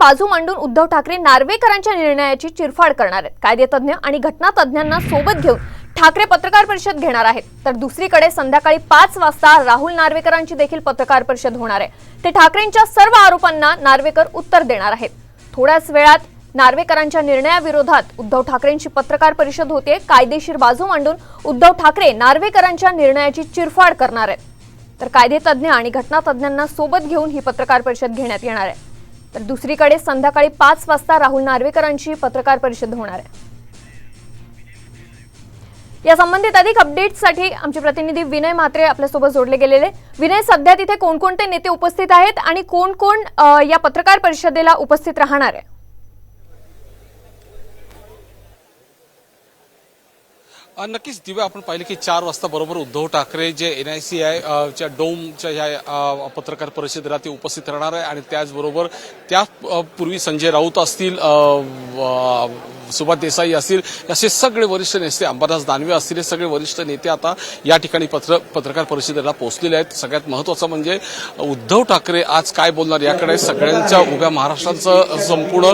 बाजू मांडून उद्धव ठाकरे नार्वेकरांच्या निर्णयाची चिरफाड करणार आहेत. कायदेतज्ञ आणि घटनातज्ञांना सोबत घेऊन ठाकरे पत्रकार परिषद घेणार आहेत. तर दुसरीकडे संध्याकाळी पाच वाजता राहुल नार्वेकरांची देखील पत्रकार परिषद होणार आहे. ते ठाकरेंच्या सर्व आरोपांना नार्वेकर उत्तर देणार आहेत. थोड्याच वेळात नार्वेकरांच्या निर्णयाविरोधात उद्धव ठाकरेंची पत्रकार परिषद होते. कायदेशीर बाजू मांडून उद्धव ठाकरे नार्वेकरांच्या निर्णयाची चिरफाड करणार आहेत. तर कायदेतज्ञ आणि घटनातज्ञांना सोबत घेऊन ही पत्रकार परिषद घेण्यात येणार आहे. तर दुसरीकडे संध्याकाळी पाच वाजता राहुल नार्वेकरांची पत्रकार परिषद होणार आहे. या संबंधित अधिक अपडेट्ससाठी आमचे प्रतिनिधी विनय म्हात्रे आपल्यासोबत जोडले गेलेले. विनय सध्या तिथे कोणकोणते नेते उपस्थित आहेत आणि कोण कोण या पत्रकार परिषदेला उपस्थित राहणार आहे? नक्कीच दिव्या आपण पाहिलं की चार वाजता बरोबर उद्धव ठाकरे जे एन आय सी आय च्या डोमच्या ह्या पत्रकार परिषदेला ते उपस्थित राहणार आहे आणि त्याचबरोबर त्या पूर्वी संजय राऊत असतील सुभाष देसाई असतील असे सगळे वरिष्ठ नेते अंबादास दानवे असतील हे सगळे वरिष्ठ नेते आता या ठिकाणी पत्र पत्रकार परिषदेला पोहोचलेले आहेत. सगळ्यात महत्वाचं म्हणजे उद्धव ठाकरे आज काय बोलणार याकडे सगळ्यांच्या उभ्या महाराष्ट्राचं संपूर्ण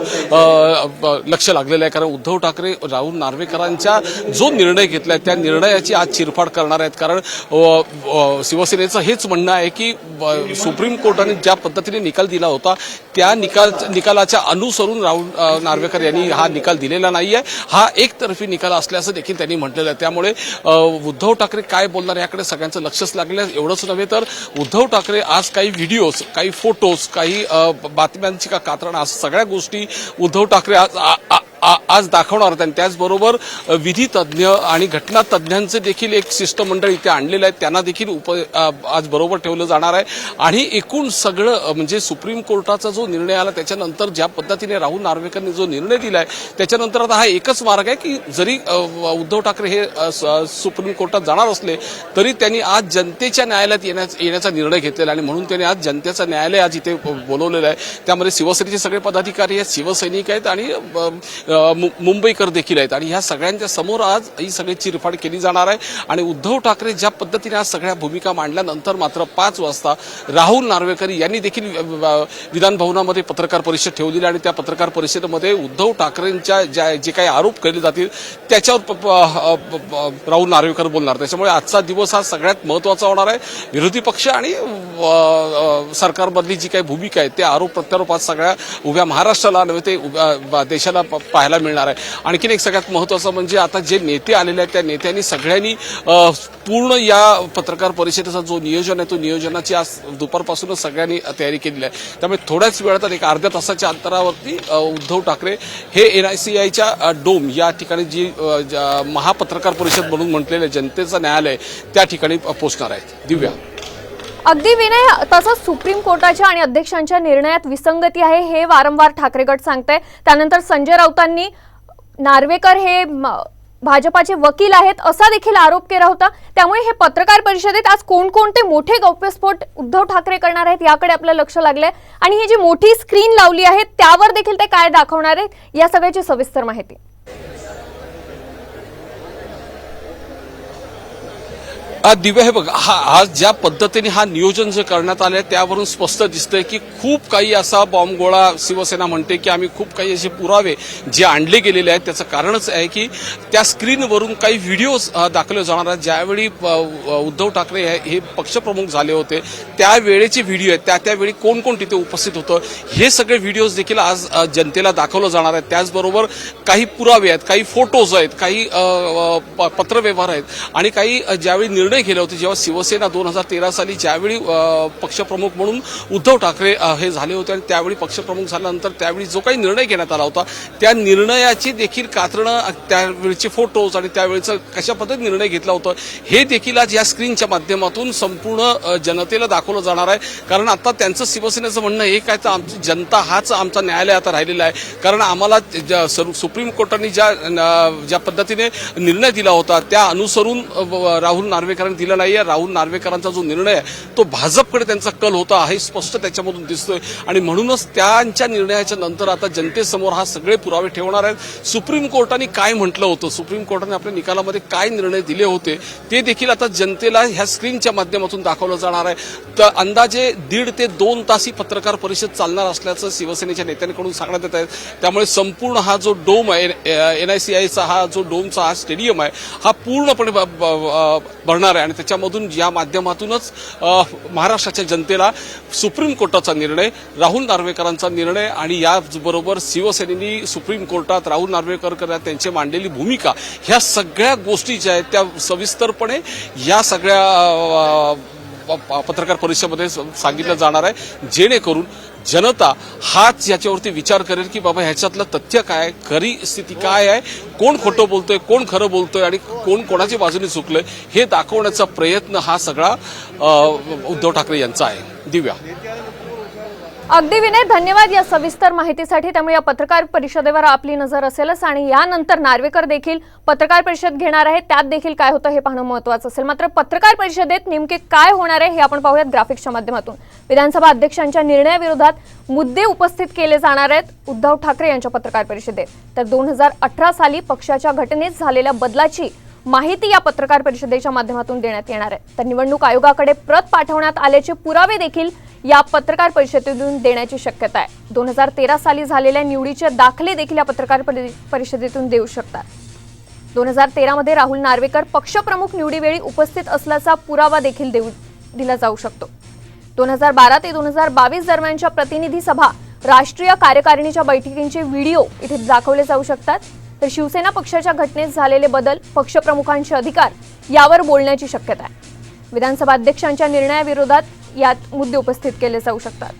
लक्ष लागलेलं आहे. कारण उद्धव ठाकरे राहुल नार्वेकरांच्या जो निर्णय घेतलाय त्या निर्णयाची आज चिरफाड करणार आहेत. कारण शिवसेनेचं हेच म्हणणं आहे की सुप्रीम कोर्टाने ज्या पद्धतीने निकाल दिला होता त्या निकाल निकालाच्या अनुसरून राहुल नार्वेकर यांनी हा निकाल दिलेला नाहीये. हा एकतर्फी निकाल असल्याचं देखील त्यांनी म्हटलेलं आहे. त्यामुळे उद्धव ठाकरे काय बोलणार याकडे सगळ्यांचं लक्षच लागलं आहे. एवढंच नव्हे तर उद्धव ठाकरे आज काही व्हिडिओज काही फोटोज काही बातम्यांची का कात्रणं असं सगळ्या गोष्टी उद्धव ठाकरे आज आज दाखवणार आहेत आणि त्याचबरोबर अ, विधी आणि घटना तज्ज्ञांचं देखील एक शिष्टमंडळ इथे आणलेलं आहे. त्यांना देखील उप आज बरोबर ठेवलं जाणार आहे. आणि एकूण सगळं म्हणजे सुप्रीम कोर्टाचा जो निर्णय आला त्याच्यानंतर ज्या पद्धतीने राहुल नार्वेकरने जो निर्णय दिलाय त्याच्यानंतर आता हा एकच मार्ग आहे की जरी उद्धव ठाकरे हे स- सुप्रीम कोर्टात जाणार असले तरी त्यांनी आज जनतेच्या न्यायालयात येण्याचा येण्याचा निर्णय घेतलेला आणि म्हणून त्यांनी आज जनतेचं न्यायालय आज इथे बोलवलेलं आहे. त्यामध्ये शिवसेनेचे सगळे पदाधिकारी आहेत शिवसैनिक आहेत आणि मुंबईकर देखील आहेत. आणि ह्या सगळ्यांच्या समोर आज ही सगळी चिरफाड केली जाणार आहे. आणि उद्धव ठाकरे ज्या पद्धतीने आज सगळ्या भूमिका मांडल्यानंतर मात्र पाच वाजता राहुल नार्वेकर यांनी देखील विधानभवनामध्ये विधान भवनामध्ये पत्रकार परिषद ठेवलेली आणि त्या पत्रकार परिषदेमध्ये उद्धव ठाकरेंच्या ज्या जे काही आरोप केले जातील त्याच्यावर प- राहुल नार्वेकर बोलणार. त्याच्यामुळे आजचा दिवस हा सगळ्यात महत्त्वाचा होणार आहे. विरोधी पक्ष आणि सरकारमधली जी काही भूमिका आहे ते आरोप प्रत्यारोप आज सगळ्या उभ्या महाराष्ट्राला नव्हे ते उभ्या देशाला प- पाहायला मिळणार आहे. आणखीन एक सगळ्यात महत्वाचं म्हणजे आता जे नेते आलेले आहेत त्या नेत्यांनी सगळ्यांनी पूर्ण या पत्रकार परिषदेचा जो नियोजन आहे तो नियोजनाची आज दुपारपासूनच सगळ्यांनी तयारी केलेली आहे. त्यामुळे थोड्याच वेळात एक अर्ध्या तासाच्या अंतरावरती उद्धव ठाकरे हे एन आय सी आयच्या डोम या ठिकाणी जी ज्या महापत्रकार परिषद म्हणून म्हटलेलं जनतेचं न्यायालय त्या ठिकाणी पोहोचणार आहेत. दिव्या. अगदी विनय तसंच सुप्रीम कोर्टाच्या आणि अध्यक्षांच्या निर्णयात विसंगती आहे हे वारंवार ठाकरे गट सांगताय. त्यानंतर संजय राऊतांनी नार्वेकर हे भाजपाचे वकील आहेत असा देखील आरोप केला होता. त्यामुळे हे पत्रकार परिषदेत आज कोणकोणते मोठे गौप्यस्फोट उद्धव ठाकरे करणार आहेत याकडे आपलं लक्ष लागलंय. आणि ही जी मोठी स्क्रीन लावली आहे त्यावर देखील ते काय दाखवणार आहेत या सगळ्याची सविस्तर माहिती. दिव्या हे बघ. हा आज ज्या पद्धतीने हा नियोजन जे करण्यात आलंय त्यावरून स्पष्ट दिसतंय की खूप काही असा बॉम्बगोळा शिवसेना म्हणते की आम्ही खूप काही असे पुरावे जे आणले गेलेले आहेत त्याचं कारणच आहे की त्या स्क्रीनवरून काही व्हिडिओज दाखवले जाणार आहेत. ज्यावेळी उद्धव ठाकरे हे- हे पक्षप्रमुख झाले होते त्यावेळेचे व्हिडिओ आहेत. त्या त्यावेळी कोण कोण तिथे उपस्थित होतं हे सगळे व्हिडिओज देखील आज जनतेला दाखवलं जाणार आहेत. त्याचबरोबर काही पुरावे आहेत काही फोटोज आहेत काही प- पत्रव्यवहार आहेत. आणि काही ज्यावेळी निर्णय केले होते जेव्हा शिवसेना दोन हजार तेरा साली ज्यावेळी पक्षप्रमुख म्हणून उद्धव ठाकरे हे झाले होते आणि त्यावेळी पक्षप्रमुख झाल्यानंतर त्यावेळी जो काही निर्णय घेण्यात आला होता त्या निर्णयाची देखील कात्रणं त्यावेळीचे फोटोज आणि त्यावेळीचं कशा पद्धतीने निर्णय घेतला होता हे देखील आज या स्क्रीनच्या माध्यमातून संपूर्ण जनतेला दाखवलं जाणार आहे. कारण आता त्यांचं शिवसेनेचं म्हणणं एक आहे तर आमची जनता हाच आमचा न्यायालय आता राहिलेला आहे. कारण आम्हाला ज्या- सुप्रीम कोर्टाने ज्या ज्या पद्धतीने निर्णय दिला होता त्या अनुसरून राहुल नार्वे नार्वेकरांनी दिला नाहीये. राहुल नार्वेकरांचा जो निर्णय आहे तो भाजपकडे त्यांचा कल होता हे स्पष्ट त्याच्यामधून दिसतोय. आणि म्हणूनच त्यांच्या निर्णयाच्या नंतर आता जनतेसमोर हा सगळे पुरावे ठेवणार आहेत. सुप्रीम कोर्टाने काय म्हटलं होतं? सुप्रीम कोर्टाने आपल्या निकालामध्ये काय निर्णय दिले होते? ते देखील आता जनतेला ह्या स्क्रीनच्या माध्यमातून दाखवलं जाणार आहे. तर अंदाजे दीड ते दोन तास ही पत्रकार परिषद चालणार असल्याचं शिवसेनेच्या नेत्यांकडून सांगण्यात येत आहे. त्यामुळे संपूर्ण हा जो डोम आहे एन आय सी आयचा हा जो डोमचा हा स्टेडियम आहे हा पूर्णपणे भरणार होणार आहे. आणि त्याच्यामधून या माध्यमातूनच महाराष्ट्राच्या जनतेला सुप्रीम कोर्टाचा निर्णय राहुल नार्वेकरांचा निर्णय आणि याचबरोबर शिवसेनेनी सुप्रीम कोर्टात राहुल नार्वेकर त्यांची मांडलेली भूमिका ह्या सगळ्या गोष्टी ज्या आहेत त्या सविस्तरपणे या सगळ्या प- प- पत्रकार परिषदेमध्ये सांगितलं जाणार आहे. जेणेकरून जनता हाच याच्यावरती विचार करेल की बाबा ह्याच्यातलं तथ्य काय आहे, खरी स्थिती काय आहे कोण खोटं बोलतोय कोण खरं बोलतोय आणि कोण कोणाच्या बाजूने चुकलंय हे दाखवण्याचा प्रयत्न हा सगळा उद्धव ठाकरे यांचा आहे. दिव्या. अगदी विनय धन्यवाद या सविस्तर माहितीसाठी. त्यामुळे या पत्रकार परिषदेवर आपली नजर असेलच आणि यानंतर नार्वेकर देखील पत्रकार परिषद घेणार आहे त्यात देखील काय होतं हे पाहणं महत्वाचं असेल. मात्र पत्रकार परिषदेत नेमके काय होणार आहे हे आपण पाहूयात ग्राफिक्सच्या माध्यमातून. विधानसभा अध्यक्षांच्या निर्णयाविरोधात मुद्दे उपस्थित केले जाणार आहेत उद्धव ठाकरे यांच्या पत्रकार परिषदेत. तर दोन हजार अठरा साली पक्षाच्या घटनेत झालेल्या बदलाची माहिती या पत्रकार परिषदेच्या माध्यमातून देण्यात येणार आहे. तर निवडणूक आयोगाकडे प्रत पाठवण्यात आल्याचे पुरावे देखील या पत्रकार परिषदेतून देण्याची शक्यता आहे. दोन हजार तेरा साली झालेल्या निवडीचे दाखले देखील या पत्रकार परि- परिषदेतून देऊ शकतात. दोन हजार तेरामध्ये राहुल नार्वेकर पक्षप्रमुख निवडीवेळी उपस्थित असल्याचा पुरावा देखील देऊ दिला जाऊ शकतो. दोन हजार बारा ते दोन हजार बावीस दरम्यानच्या प्रतिनिधी सभा राष्ट्रीय कार्यकारिणीच्या बैठकींचे व्हिडिओ इथे दाखवले जाऊ शकतात. तर शिवसेना पक्षाच्या घटनेत झालेले बदल पक्षप्रमुखांचे अधिकार यावर बोलण्याची शक्यता आहे. विधानसभा अध्यक्षांच्या निर्णयाविरोधात यात मुद्दे उपस्थित केले जाऊ शकतात.